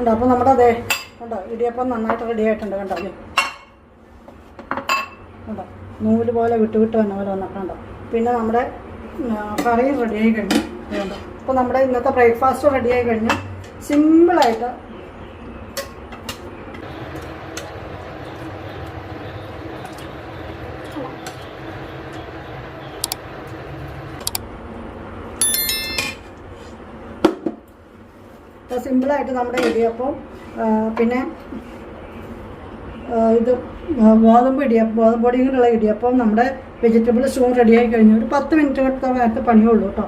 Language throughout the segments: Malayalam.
ഉണ്ടോ അപ്പോൾ നമ്മുടെ അതെ കണ്ടോ ഇടിയപ്പം നന്നായിട്ട് റെഡി ആയിട്ടുണ്ട് കണ്ടോ അല്ലേ ഉണ്ടോ നൂൽ പോലെ വിട്ട് വിട്ട് വന്ന പോലെ വന്നിട്ടുണ്ടോ പിന്നെ നമ്മുടെ കറിയും റെഡി ആയി കഴിഞ്ഞു. അപ്പോൾ നമ്മുടെ ഇന്നത്തെ ബ്രേക്ക്ഫാസ്റ്റ് റെഡി ആയി കഴിഞ്ഞു. സിമ്പിളായിട്ട് അപ്പോൾ സിമ്പിളായിട്ട് നമ്മുടെ ഇടിയപ്പം പിന്നെ ഇത് ഗോതമ്പ് ഇടിയപ്പം ഗോതമ്പ് പൊടിയും കൊണ്ടുള്ള ഇടിയപ്പം നമ്മുടെ വെജിറ്റബിൾ സ്റ്റോൺ റെഡിയായി കഴിഞ്ഞു. ഒരു പത്ത് മിനിറ്റ് നേരത്തെ പണിയുള്ളൂ കേട്ടോ.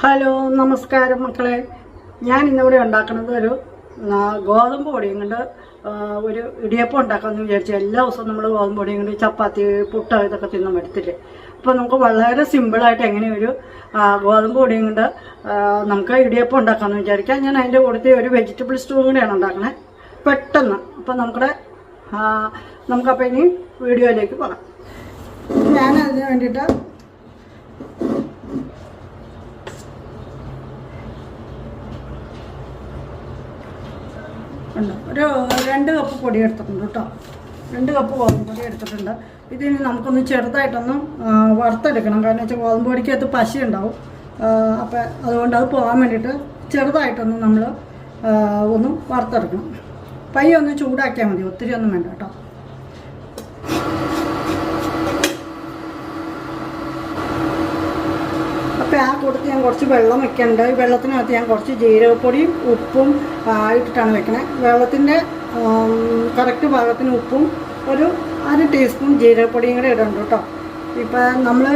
ഹലോ നമസ്കാരം മക്കളെ. ഞാൻ ഇന്നിവിടെ ഉണ്ടാക്കുന്നത് ഒരു ഗോതമ്പ് പൊടിയും കൊണ്ട് ഒരു ഇടിയപ്പം ഉണ്ടാക്കാമെന്ന് വിചാരിച്ചു എല്ലാ ദിവസവും നമ്മൾ ഗോതമ്പ് പൊടിയും കൊണ്ട് ചപ്പാത്തി പുട്ട് ഇതൊക്കെ തിന്നാൻ പറ്റത്തില്ലേ അപ്പോൾ നമുക്ക് വളരെ സിമ്പിളായിട്ട് എങ്ങനെ ഒരു ഗോതമ്പ് പൊടിയും കൊണ്ട് നമുക്ക് ഇടിയപ്പം ഉണ്ടാക്കാമെന്ന് വിചാരിക്കാം. ഞാൻ അതിന്റെ കൂടുതൽ ഒരു വെജിറ്റബിൾ സ്റ്റൂ കൂടെയാണ് ഉണ്ടാക്കണേ. പെട്ടെന്ന്. അപ്പം നമ്മുടെ നമുക്കപ്പോൾ ഇനി വീഡിയോയിലേക്ക് പോകാം. ഞാൻ അതിന് വേണ്ടിയിട്ട് ഒരു രണ്ട് കപ്പ് പൊടി എടുത്തിട്ടുണ്ട് കേട്ടോ. രണ്ട് കപ്പ് ഗോതമ്പ് പൊടി എടുത്തിട്ടുണ്ട്. ഇതിന് നമുക്കൊന്ന് ചെറുതായിട്ടൊന്ന് വറുത്തെടുക്കണം. കാരണം വെച്ചാൽ ഗോതമ്പ് പൊടിക്കകത്ത് പശ ഉണ്ടാവും അപ്പം അതുകൊണ്ട് അത് പോകാൻ വേണ്ടിയിട്ട് ചെറുതായിട്ടൊന്ന് നമ്മൾ ഒന്ന് വറുത്തെടുക്കണം. പൈ ഒന്ന് ചൂടാക്കിയാൽ മതി. ഒത്തിരി ഒന്നും വേണ്ട കേട്ടോ. അപ്പോൾ ആ കൂട്ടത്തിൽ ഞാൻ കുറച്ച് വെള്ളം വെക്കുന്നുണ്ട് ഈ വെള്ളത്തിനകത്ത് ഞാൻ കുറച്ച് ജീരകപ്പൊടിയും ഉപ്പും ഇട്ടിട്ടാണ് വെക്കണേ. വെള്ളത്തിന്റെ കറക്റ്റ് ഭാഗത്തിന് ഉപ്പും ഒരു അര ടീസ്പൂൺ ജീരകപ്പൊടിയും കൂടെ ഇടണം കേട്ടോ. ഇപ്പം നമ്മൾ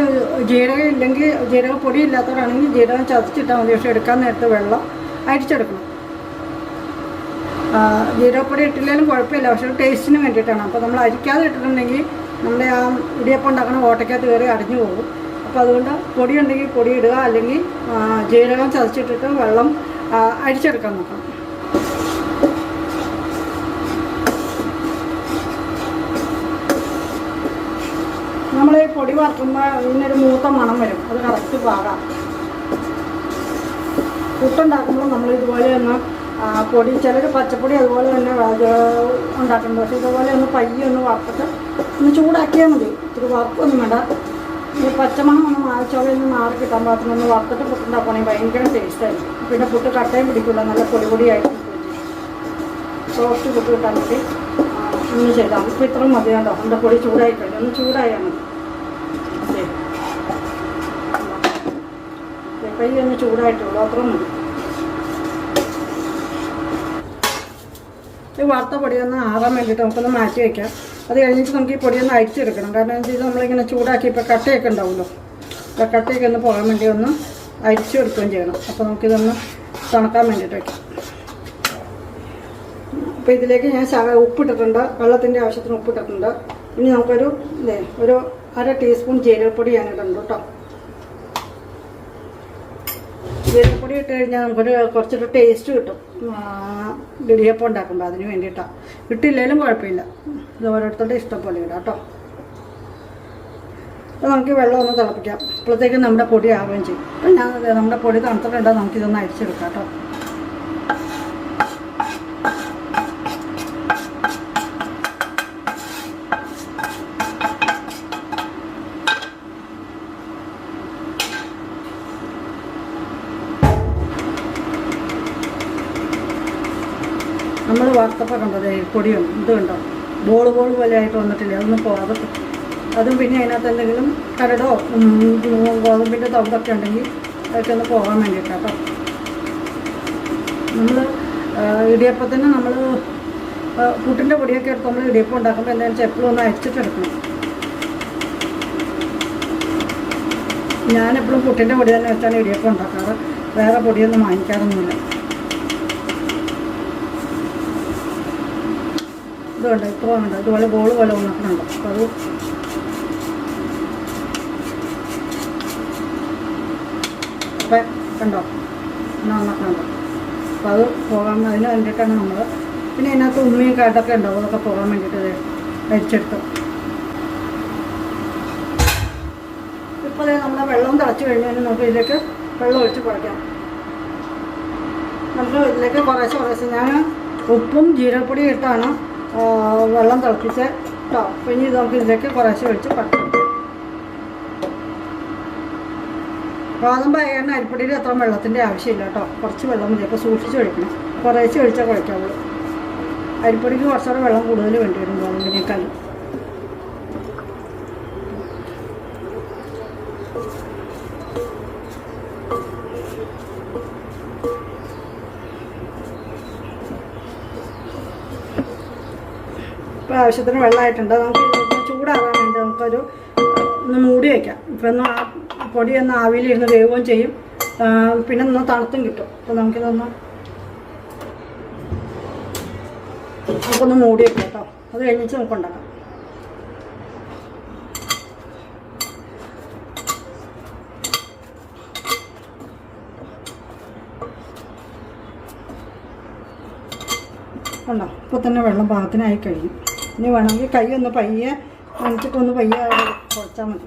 ജീരകം ഇല്ലെങ്കിൽ ജീരകപ്പൊടി ഇല്ലാത്തവരാണെങ്കിൽ ജീരകം ചതച്ചിട്ടാൽ മതി. പക്ഷേ എടുക്കാൻ നേരത്തെ വെള്ളം അരിച്ചെടുക്കണം. ജീരകപ്പൊടി ഇട്ടില്ലെങ്കിലും കുഴപ്പമില്ല. പക്ഷെ ടേസ്റ്റിന് വേണ്ടിയിട്ടാണ്. അപ്പോൾ നമ്മൾ അരിക്കാതെ ഇട്ടിട്ടുണ്ടെങ്കിൽ നമ്മുടെ ആ ഇടിയപ്പം ഉണ്ടാക്കണ ഓട്ടയ്ക്കകത്ത് കയറി അടിഞ്ഞു പോകും. അപ്പോൾ അതുകൊണ്ട് പൊടി ഉണ്ടെങ്കിൽ പൊടി ഇടുക. അല്ലെങ്കിൽ ജീരകം ചതച്ചിട്ടിട്ട് വെള്ളം അരിച്ചെടുക്കാൻ നോക്കണം. നമ്മൾ ഈ പൊടി വറക്കുമ്പോൾ ഇതിനൊരു മൂത്ത മണം വരും. അത് കറക്റ്റ് പാകാം. പുട്ടുണ്ടാക്കുമ്പോൾ നമ്മൾ ഇതുപോലെ ഒന്ന് പൊടി ചിലർ പച്ചപ്പൊടി അതുപോലെ തന്നെ ഉണ്ടാക്കുന്നുണ്ട് പക്ഷേ ഇതുപോലെ ഒന്ന് പയ്യെ ഒന്ന് വറുത്തിട്ട് ഒന്ന് ചൂടാക്കിയാൽ മതി. ഇത്തിരി വറുപ്പൊന്നും വേണ്ട. ഈ പച്ചമണം ഒന്ന് മാറിച്ചോളെ ഒന്ന് മാറി കിട്ടാൻ പാകത്തിന് ഒന്ന് വറുത്തിട്ട് പുട്ടുണ്ടാക്കുകയാണെങ്കിൽ ഭയങ്കര ടേസ്റ്റായിരിക്കും പിന്നെ പുട്ട് കട്ടയും പിടിക്കില്ല നല്ല പൊടി പൊടിയായിട്ട് സോഫ്റ്റ് പുട്ട് കിട്ടാൻ വേണ്ടി. ഒന്ന് ചെയ്താൽ മതി ഇത്ര മതി. നമ്മുടെ പൊടി ചൂടായി ഒന്ന് ചൂടായാൽ മതി. കൈ ഒന്ന് ചൂടായിട്ടുള്ളൂ. അത്രയും മതി. ഈ വറുത്ത പൊടിയൊന്ന് ആറാൻ വേണ്ടിയിട്ട് നമുക്കൊന്ന് മാറ്റി വയ്ക്കാം അത് കഴിഞ്ഞിട്ട് നമുക്ക് ഈ പൊടിയൊന്ന് അയച്ചെടുക്കണം കാരണം എന്താ വെച്ചാൽ നമ്മളിങ്ങനെ ചൂടാക്കി ഇപ്പോൾ കട്ടയൊക്കെ ഉണ്ടാവുമല്ലോ. അപ്പോൾ കട്ടയൊക്കെ ഒന്ന് പോകാൻ വേണ്ടി ഒന്ന് അരിച്ചെടുക്കുകയും ചെയ്യണം. അപ്പോൾ നമുക്കിതൊന്ന് തണുക്കാൻ വേണ്ടിയിട്ട് വയ്ക്കാം അപ്പോൾ ഇതിലേക്ക് ഞാൻ ഉപ്പിട്ടിട്ടുണ്ട്. വെള്ളത്തിന്റെ ആവശ്യത്തിന് ഉപ്പിട്ടിട്ടുണ്ട്. ഇനി നമുക്കൊരു ഇതേ ഒരു അര ടീസ്പൂൺ ജീരകപ്പൊടി ഞാൻ ഇടുന്നുണ്ട് കേട്ടോ. ജീരകപ്പൊടി ഇട്ട് കഴിഞ്ഞാൽ നമുക്കൊരു കുറച്ചൊരു ടേസ്റ്റ് കിട്ടും. ഇടിയപ്പം ഉണ്ടാക്കുമ്പോൾ അതിന് വേണ്ടിയിട്ടാണ് ഇട്ടില്ലെങ്കിലും കുഴപ്പമില്ല. ഇത് ഓരോരുത്തരുടെ ഇഷ്ടം പോലെ ഇടാം കേട്ടോ. അപ്പോൾ നമുക്ക് വെള്ളം ഒന്ന് തിളപ്പിക്കാം. അപ്പോഴത്തേക്കും നമ്മുടെ പൊടി ആവുകയും ചെയ്യും. അപ്പം ഞാൻ നമ്മുടെ പൊടി തണുത്തിട്ടുണ്ടെങ്കിൽ നമുക്കിതൊന്ന് അരിച്ചെടുക്കാം കേട്ടോ. നമ്മൾ വറുത്തപ്പോൾ കണ്ടത് പൊടിയും ഇതുണ്ടോ ബോൾ ബോൾ പോലെ ആയിട്ട് വന്നിട്ടില്ല? അതൊന്നും പോകാതെ അതും പിന്നെ അതിനകത്ത് എന്തെങ്കിലും കരടോ ഗോതമ്പിന്റെ തവിടൊക്കെ ഉണ്ടെങ്കിൽ അതൊക്കെ ഒന്ന് പോകാൻ വേണ്ടിയിട്ടാണ് കേട്ടോ നമ്മൾ ഇടിയപ്പത്തിന് നമ്മൾ പുട്ടിന്റെ പൊടിയൊക്കെ എടുത്ത് നമ്മൾ ഇടിയപ്പം ഉണ്ടാക്കുമ്പോൾ എന്താണെന്ന് വെച്ചാൽ എപ്പോഴും ഒന്ന് അരിച്ചിട്ടെടുക്കണം. ഞാനെപ്പോഴും പുട്ടിന്റെ പൊടി തന്നെ വെച്ചാണ് ഇടിയപ്പം ഉണ്ടാക്കാറ്. വേറെ പൊടിയൊന്നും വാങ്ങിക്കാറൊന്നുമില്ല. ഇതുണ്ട് ഉണ്ട് ഇതുപോലെ ബോൾ പോലെ ഉണക്കുന്നുണ്ട് അപ്പോൾ അത് അപ്പം കണ്ടോ? ഇങ്ങനെ വന്നിട്ടുണ്ട്. അപ്പോൾ അത് പോകാൻ അതിന് വേണ്ടിയിട്ടാണ് നമ്മൾ പിന്നെ അതിനകത്ത് ഉമ്മയും കാട്ടൊക്കെ ഉണ്ടാവും അതൊക്കെ പോകാൻ വേണ്ടിയിട്ട് ഇത് അരിച്ചെടുത്തു ഇപ്പോൾ നമ്മുടെ വെള്ളം തിളച്ച് കഴിഞ്ഞാൽ നമുക്ക് ഇതിലേക്ക് വെള്ളം ഒഴിച്ച് കുറയ്ക്കാം നമുക്ക് ഇതിലേക്ക് കുറേശ്ശെ കുറേശ്ശെ ഞാൻ ഉപ്പും ജീരപ്പൊടിയും ഇട്ടാണ് വെള്ളം തിളപ്പിച്ച് കേട്ടോ ഇനി നമുക്ക് ഇതിലേക്ക് കുറേശ്ശെ ഒഴിച്ച് പറ്റും ഗോതമ്പ് ആയതുകൊണ്ട് അരിപ്പൊടിയിൽ അത്ര വെള്ളത്തിന്റെ ആവശ്യമില്ല കേട്ടോ കുറച്ച് വെള്ളം മതി. അപ്പോൾ സൂക്ഷിച്ച് ഒഴിക്കണം. കുറേശ്ശെ ഒഴിച്ചാൽ കുഴക്കാവുള്ളൂ. അരിപ്പൊടിക്ക് കുറച്ചുകൂടെ വെള്ളം കൂടുതൽ വേണ്ടി വരും ഗോതമ്പിനേക്കാൾ ആവശ്യത്തിന് വെള്ളമായിട്ടുണ്ട്. നമുക്ക് ചൂടാകാൻ വേണ്ടി നമുക്കൊരു ഒന്ന് മൂടി വയ്ക്കാം ഇപ്പം ഒന്ന് ആ ഒന്ന് ആവിയിലിരുന്ന് വേവുകയും ചെയ്യും. പിന്നെ ഒന്ന് തണുത്തും കിട്ടും. അപ്പോൾ നമുക്കിതൊന്ന് നമുക്കൊന്ന് മൂടി വയ്ക്കാം കേട്ടോ. അത് കഴിഞ്ഞിട്ട് നമുക്ക് ഉണ്ടാക്കാം. ഉണ്ടോ? ഇപ്പോൾ തന്നെ വെള്ളം പാകത്തിനായി കഴിഞ്ഞു. ഇനി വേണമെങ്കിൽ കൈ ഒന്ന് പയ്യെ നനച്ചിട്ടൊന്ന് പയ്യെ കുഴച്ചാൽ മതി.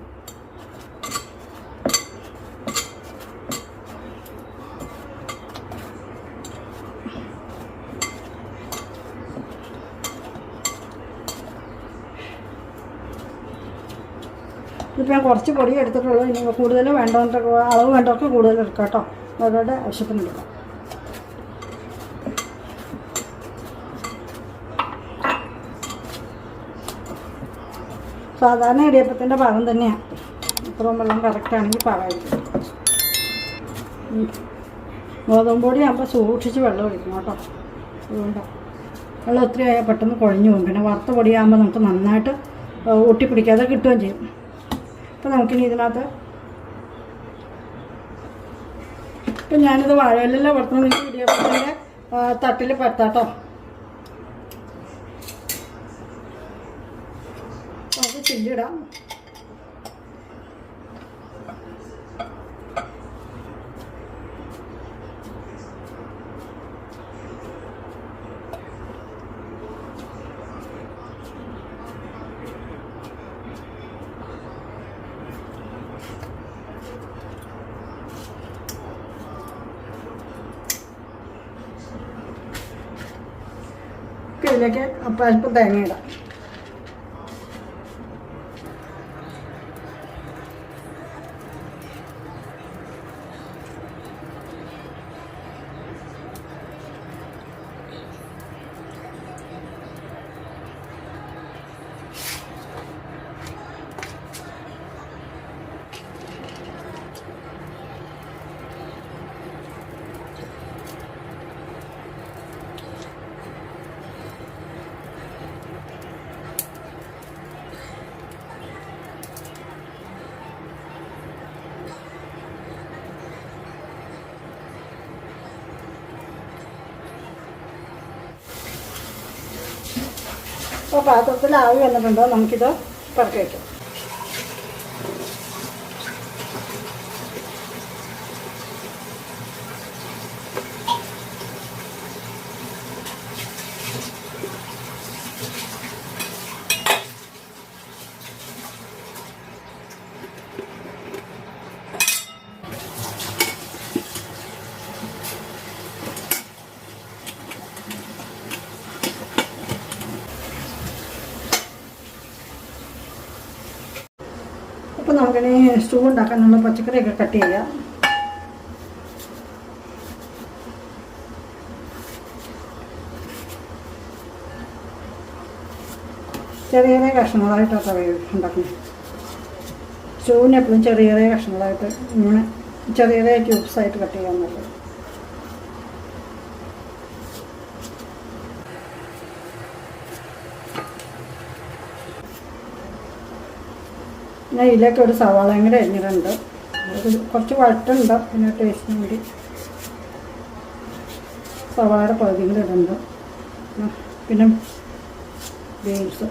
ഇപ്പം ഞാൻ കുറച്ച് പൊടി എടുത്തിട്ടുള്ളൂ. ഇനി കൂടുതൽ വേണ്ടവർക്ക് അളവ് വേണ്ടവർക്ക് കൂടുതൽ എടുക്കാം കേട്ടോ. അവരുടെ ആവശ്യത്തിന് എടുക്കാം സാധാരണ ഇടിയപ്പത്തിന്റെ പാകം തന്നെയാണ് ഇത്രയും വെള്ളം കറക്റ്റാണെങ്കിൽ പറയുന്നത്. ഗോതമ്പ് പൊടി ആകുമ്പോൾ സൂക്ഷിച്ച് വെള്ളം ഒഴിക്കണം കേട്ടോ. അതുകൊണ്ടാണ് വെള്ളം ഒത്തിരി ആയാൽ പെട്ടെന്ന് കുഴഞ്ഞു പോകും. പിന്നെ വറുത്ത പൊടിയാകുമ്പോൾ നമുക്ക് നന്നായിട്ട് ഒട്ടിപ്പിടിക്കാതെ കിട്ടുകയും ചെയ്യും. അപ്പോൾ നമുക്കിനി ഇതിനകത്ത് ഇപ്പം ഞാനിത് വാഴയിലെല്ലാം നിങ്ങൾക്ക് ഇടിയപ്പത്തിന്റെ തട്ടിൽ പറ്റാട്ടോ നമുക്ക് ചില്ലിടാം ഇതിലേക്ക് അപ്പം അല്പം തേങ്ങ ഇടാം അപ്പോൾ പാത്രത്തിൽ ആവി വന്നിട്ടുണ്ടോ? നമുക്കിത് പറക്കി വയ്ക്കാം നമുക്കിനി സ്റ്റൂ ഉണ്ടാക്കാൻ നമ്മൾ പച്ചക്കറിയൊക്കെ കട്ട് ചെയ്യാം ചെറിയ ചെറിയ കഷ്ണങ്ങളായിട്ടൊക്കെ ഉണ്ടാക്കുന്നത് സ്റ്റൂവിന് എപ്പോഴും ചെറിയ ചെറിയ കഷ്ണങ്ങളായിട്ട് ഇങ്ങനെ ചെറിയ ചെറിയ ക്യൂബ്സ് ആയിട്ട് കട്ട് ചെയ്യാൻ നല്ലത് പിന്നെ ഇതിലേക്ക് ഒരു സവാളയും കൂടെ അരിഞ്ഞിട്ടുണ്ട്. കുറച്ച് വഴറ്റുണ്ട്. പിന്നെ ടേസ്റ്റിന് വേണ്ടി സവാളയുടെ പകുതിയും കൂടെ ഇടുന്നുണ്ട് പിന്നെ ബീൻസ്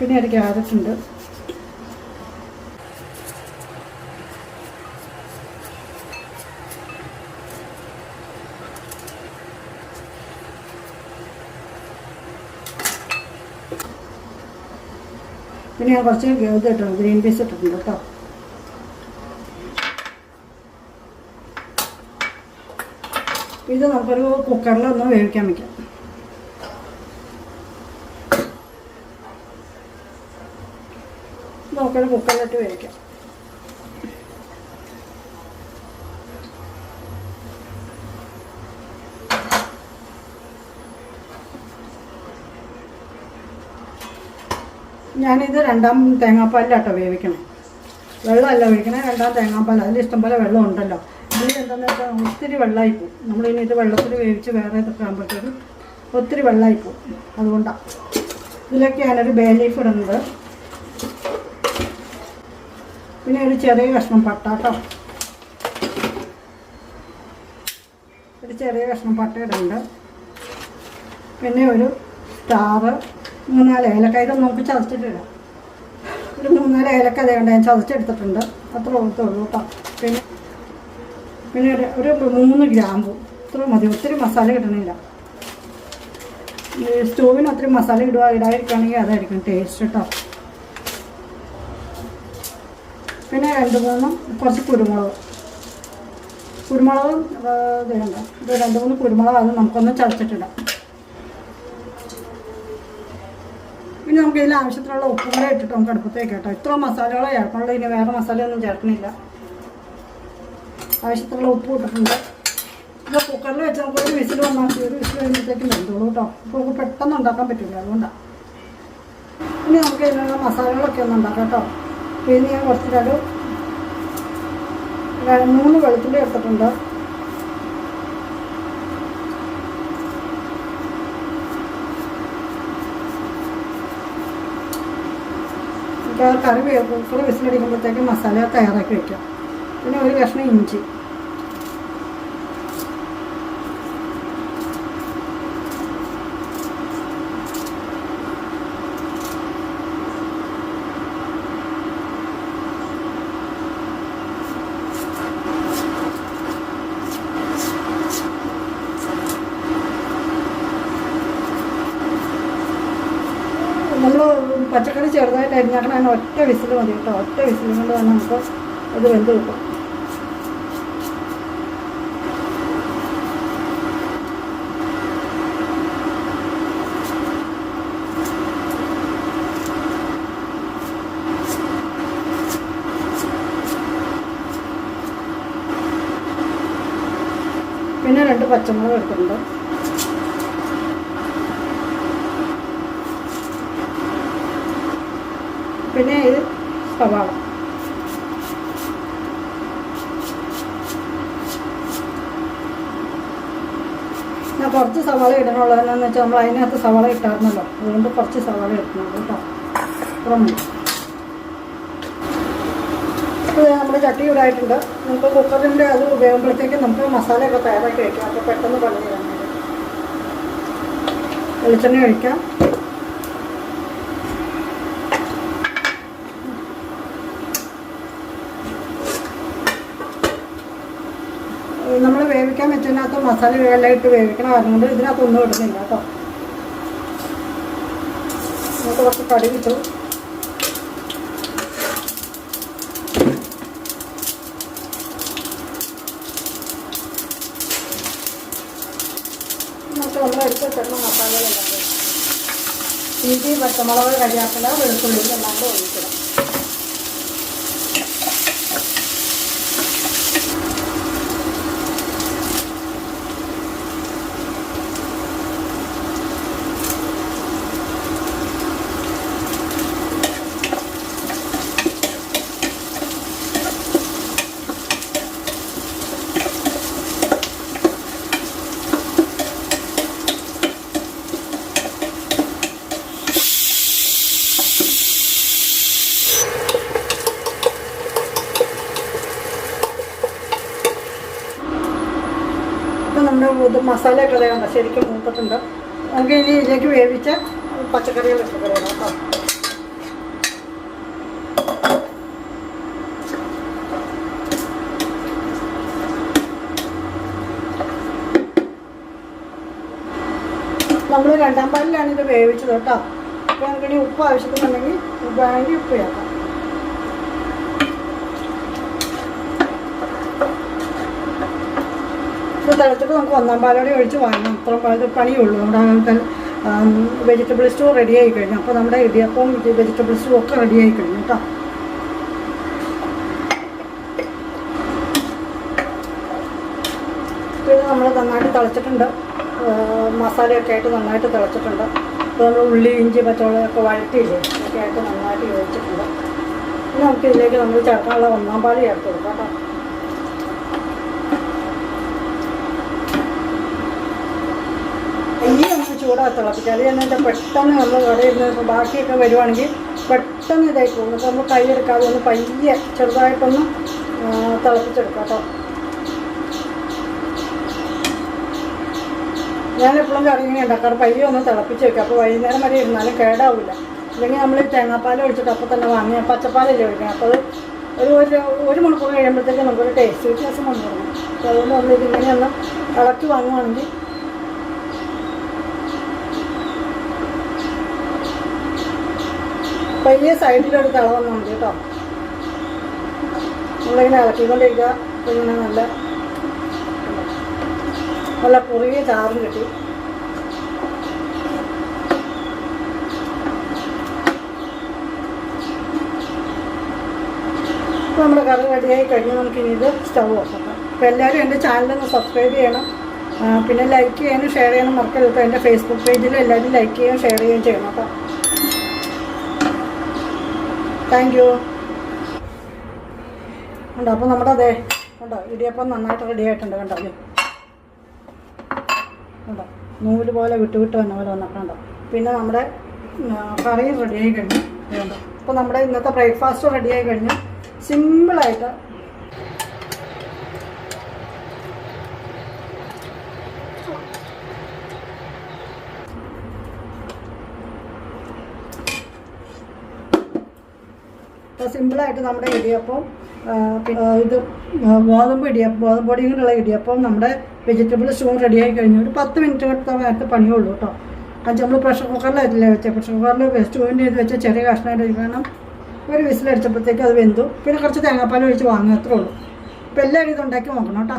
പിന്നെ ഒരു ക്യാരറ്റ് പിന്നെ ഞാൻ കുറച്ച് ഇത് ഇട്ടു ഗ്രീൻ പീസ് ഇട്ടിട്ടുണ്ട് കേട്ടോ. ഇത് നമുക്കൊരു കുക്കറിലൊന്ന് വേവിക്കാൻ വയ്ക്കാം നമുക്കൊരു കുക്കറിലിട്ട് വേവിക്കാം. ഞാനിത് രണ്ടാം തേങ്ങാപ്പാലിലാട്ടോ വേവിക്കണം. വെള്ളമല്ല ഒഴിക്കണേ രണ്ടാം തേങ്ങാപ്പാൽ. അതിൽ ഇഷ്ടംപോലെ വെള്ളം ഉണ്ടല്ലോ. ഇതിൽ എന്താണെന്ന് വെച്ചാൽ ഒത്തിരി വെള്ളമായി പോകും നമ്മളിനി ഇത് വെള്ളത്തിൽ വേവിച്ച് വേറെ ഇതൊക്കെ ആകുമ്പോഴത്തേക്കും ഒത്തിരി വെള്ളമായി പോകും അതുകൊണ്ടാണ് ഇതിലൊക്കെ ഞാനൊരു ബേ ലീഫ് ഇടുന്നത്. പിന്നെ ഒരു ചെറിയ കഷ്ണം പട്ടാട്ടോ. ഒരു ചെറിയ കഷ്ണം പട്ട ഇടുന്നുണ്ട് പിന്നെ ഒരു സ്റ്റാറ് മൂന്നാൽ ഏലക്ക ഇത് നമുക്ക് ചതച്ചിട്ടിടാം ഒരു മൂന്നാൽ ഏലക്ക അതേണ്ട ഞാൻ ചതച്ചെടുത്തിട്ടുണ്ട്. അത്ര ഉള്ളൂ കേട്ടോ. പിന്നെ പിന്നെ ഒരു മൂന്ന് ഗ്രാമ്പു. ഇത്ര മതി. ഒത്തിരി മസാല സ്റ്റോവിന് സ്റ്റൂവിന് ഒത്തിരി മസാല ഇടുക ഇടാതിരിക്കുകയാണെങ്കിൽ അതായിരിക്കും ടേസ്റ്റ് കേട്ടോ പിന്നെ രണ്ട് മൂന്ന് കുറച്ച് കുരുമുളക്. കുരുമുളക് ഇതുണ്ട് ഇത് രണ്ട് മൂന്ന് കുരുമുളക് അത് നമുക്കൊന്ന് ചതച്ചിട്ടിടാം. പിന്നെ നമുക്ക് ഇതിൽ ആവശ്യത്തിനുള്ള ഉപ്പും കൂടെ ഇട്ടിട്ട് നമുക്ക് അടുപ്പത്തേക്ക് കേട്ടോ ഇത്ര മസാലകളെ ചേർക്കണുള്ളൂ. ഇനി വേറെ മസാലയൊന്നും ചേർക്കണില്ല. ആവശ്യത്തിനുള്ള ഉപ്പ് ഇട്ടിട്ടുണ്ട്. ഇത് കുക്കറിൽ വെച്ച് നമുക്ക് ഒരു വിസിൽ വന്നാൽ. ഒരു വിസിൽ കഴിയുമ്പോഴത്തേക്കും വെന്തോളൂ കേട്ടോ. നമുക്ക് പെട്ടെന്ന് ഉണ്ടാക്കാൻ പറ്റില്ല അതുകൊണ്ടാണ് ഇനി നമുക്ക് ഇതിനുള്ള മസാലകളൊക്കെ ഒന്ന് ഉണ്ടാക്കാം കേട്ടോ. പിന്നെ ഞാൻ കുറച്ച് രണ്ട് മൂന്ന് വെളുത്തുള്ളി എടുത്തിട്ടുണ്ട്. കറി കുക്കർ വിസിലടിക്കുമ്പോഴത്തേക്ക് മസാല തയ്യാറാക്കി വെക്കാം. പിന്നെ ഒരു കഷ്ണം ഇഞ്ചി നമ്മൾ പച്ചക്കറി അരിഞ്ഞാക്കണം അതിന് ഒറ്റ വിസിൽ മതി കേട്ടോ. ഒറ്റ വിസിൽ കൊണ്ട് തന്നെ നമുക്ക് അത് വെന്ത് കിട്ടും. പിന്നെ രണ്ട് പച്ചമുളക് എടുത്തിട്ടുണ്ട് പിന്നെ ഇത് സവാള ഞാൻ കുറച്ച് സവാള ഇടണുള്ളത് എന്താണെന്ന് വെച്ചാൽ നമ്മൾ അതിനകത്ത് സവാള ഇട്ടായിരുന്നല്ലോ. അതുകൊണ്ട് കുറച്ച് സവാള ഇടണം കേട്ടോ. അത്ര നമ്മുടെ ചട്ടി ഇടായിട്ടുണ്ട് നമുക്ക് കുക്കറിന്റെ അത് ഉപയോഗപ്പെടുത്തേക്ക് നമുക്ക് മസാലയൊക്കെ തയ്യാറാക്കി വയ്ക്കാം അപ്പോൾ പെട്ടെന്ന് പണി വെളിച്ചെണ്ണ ഒഴിക്കാം നമ്മൾ വേവിക്കാൻ വെച്ചതിനകത്ത് മസാല എല്ലാം ഇട്ട് വേവിക്കണം. അതുകൊണ്ട് ഇതിനകത്ത് ഒന്നും ഇടുന്നില്ല കേട്ടോ. നമുക്ക് കുറച്ച് കടുക് ഇട്ടു. നമുക്ക് നമ്മൾ എടുത്ത് വെച്ചിരുന്ന മസാലകളെല്ലാം. ഇഞ്ചി പച്ചമുളക് കരിയാപ്പില വെളുത്തുള്ളി എല്ലാം കൂടെ ഒഴിക്കണം ഇപ്പം നമ്മുടെ ഇത് മസാലയൊക്കെ വേണ്ട ശരിക്കും മൂത്തിട്ടുണ്ട് നമുക്ക് ഇനി ഇതിലേക്ക് വേവിച്ച പച്ചക്കറികൾ ഇഷ്ടപ്പെടുക കേട്ടോ. നമ്മൾ രണ്ടാം പാലിലാണ് ഇത് വേവിച്ചത് കേട്ടോ. അപ്പോൾ നമുക്കിനി ഉപ്പ് ആവശ്യത്തിനുണ്ടെങ്കിൽ വേണമെങ്കിൽ ഉപ്പ് ചേർക്കാം. ഇത് നമുക്ക് ഒന്നാം പാലോടെ ഒഴിച്ച് വാങ്ങാം അത്ര പണിയുള്ളൂ. നമ്മുടെ വെജിറ്റബിൾ സ്റ്റോർ റെഡി ആയി കഴിഞ്ഞു. അപ്പോൾ നമ്മുടെ ഇടിയപ്പവും വെജിറ്റബിൾ സ്റ്റൂ ഒക്കെ റെഡി ആയി കഴിഞ്ഞു കേട്ടോ. പിന്നെ നമ്മൾ നന്നായിട്ട് തിളച്ചിട്ടുണ്ട്. മസാലയൊക്കെ ആയിട്ട് നന്നായിട്ട് തിളച്ചിട്ടുണ്ട്. അപ്പോൾ നമ്മൾ ഉള്ളി ഇഞ്ചി പച്ചമുളകൊക്കെ വഴറ്റിയില്ലേ ഒക്കെ ആയിട്ട് നന്നായിട്ട് യോജിച്ചിട്ടുണ്ട്. ഇനി നമുക്ക് ഇതിലേക്ക് നമ്മൾ ചേർക്കാനുള്ള ഒന്നാം പാൽ ചേർത്ത് കൊടുക്കാം കേട്ടോ ഇനി നമുക്ക് ചൂടാക്കി അപ്പോൾ ചെറിയ എന്ന് വെച്ചാൽ പെട്ടെന്ന് കടയിരുന്ന് ഇപ്പോൾ ബാക്കിയൊക്കെ വരുവാണെങ്കിൽ പെട്ടെന്ന് ഇതായി പോകും അപ്പോൾ നമ്മൾ കൈ എടുക്കാതെ ഒന്ന് പയ്യ ചെറുതായിട്ടൊന്ന് തിളപ്പിച്ചെടുക്കാം കേട്ടോ. ഞാൻ എപ്പോഴും കറി ഇങ്ങനെ ഉണ്ടാക്കാറ്. പയ്യെ ഒന്ന് തിളപ്പിച്ച് വെക്കുക അപ്പോൾ വൈകുന്നേരം വരെ ഇരുന്നാലും കേടാവില്ല അല്ലെങ്കിൽ നമ്മൾ തേങ്ങാപ്പാൽ ഒഴിച്ചിട്ട് അപ്പോൾ തന്നെ വാങ്ങിയ പച്ചപ്പാലല്ലേ ഒഴിക്കണം. അപ്പോൾ അത് ഒരു ഒരു ഒരു മണിക്കൂർ കഴിയുമ്പോഴത്തേക്ക് നമുക്കൊരു ടേസ്റ്റ് വ്യത്യാസം വന്നു തുടങ്ങും. അപ്പോൾ അതുകൊണ്ട് നമ്മൾ ഇതിങ്ങനെ ഒന്ന് ഇളക്കി വാങ്ങുവാണെങ്കിൽ പയ്യെ സൈഡിലൊരു തിള വന്നാൽ മതി കേട്ടോ. നമ്മളിങ്ങനെ ഇളക്കിക്കൊണ്ടിരിക്കുക. ഇങ്ങനെ നല്ല നല്ല കുറുകിയ ചാറും കിട്ടി. ഇപ്പോൾ നമ്മുടെ കറി റെഡിയായി കഴിഞ്ഞ് നമുക്ക് ഇനി ഇത് സ്റ്റവ് വെക്കാം അപ്പോൾ എല്ലാവരും എന്റെ ചാനലൊന്ന് സബ്സ്ക്രൈബ് ചെയ്യണം. പിന്നെ ലൈക്ക് ചെയ്യാനും ഷെയർ ചെയ്യാനും മറക്കരുത്. എന്റെ ഫേസ്ബുക്ക് പേജിലും എല്ലാവരും ലൈക്ക് ചെയ്യുകയും ഷെയർ ചെയ്യുകയും ചെയ്യണം കേട്ടോ. താങ്ക് യു ഉണ്ടോ? അപ്പോൾ നമ്മുടെ അതെ ഉണ്ടോ? ഇടിയപ്പം നന്നായിട്ട് റെഡി ആയിട്ടുണ്ട് കണ്ടോ? അല്ലേ ഉണ്ടോ? നൂൽ പോലെ വിട്ട് വിട്ട് വന്ന പോലെ വന്നിട്ടുണ്ടോ പിന്നെ നമ്മുടെ കറി റെഡി ആയി കഴിഞ്ഞു. അപ്പം നമ്മുടെ ഇന്നത്തെ ബ്രേക്ക്ഫാസ്റ്റ് റെഡി ആയി കഴിഞ്ഞു. സിമ്പിളായിട്ട് സിമ്പിളായിട്ട് നമ്മുടെ ഇടിയപ്പം ഇത് ഗോതമ്പ് ഇടിയപ്പം ഗോതമ്പ് പൊടിയും കൊണ്ടുള്ള ഇടിയപ്പം നമ്മുടെ വെജിറ്റബിൾ സ്റ്റോൺ റെഡിയായി കഴിഞ്ഞു ഒരു പത്ത് മിനിറ്റ് നേരത്തെ പണിയുള്ളൂ കേട്ടോ. അത് നമ്മൾ പ്രഷർ കുക്കറിലല്ലേ വെച്ചത് പ്രഷർ കുക്കറിൽ സ്റ്റൂവിന്റെ ചെയ്ത് വെച്ച ചെറിയ കഷ്ണമായിട്ട് വേണം ഒരു വിസിലടിച്ചപ്പോഴത്തേക്ക് അത് വെന്തു. പിന്നെ കുറച്ച് തേങ്ങാപ്പാൽ ഒഴിച്ച് വാങ്ങുക അത്രേ ഉള്ളൂ. അപ്പോൾ എല്ലാവരും ഇത് ഉണ്ടാക്കി നോക്കണം കേട്ടോ.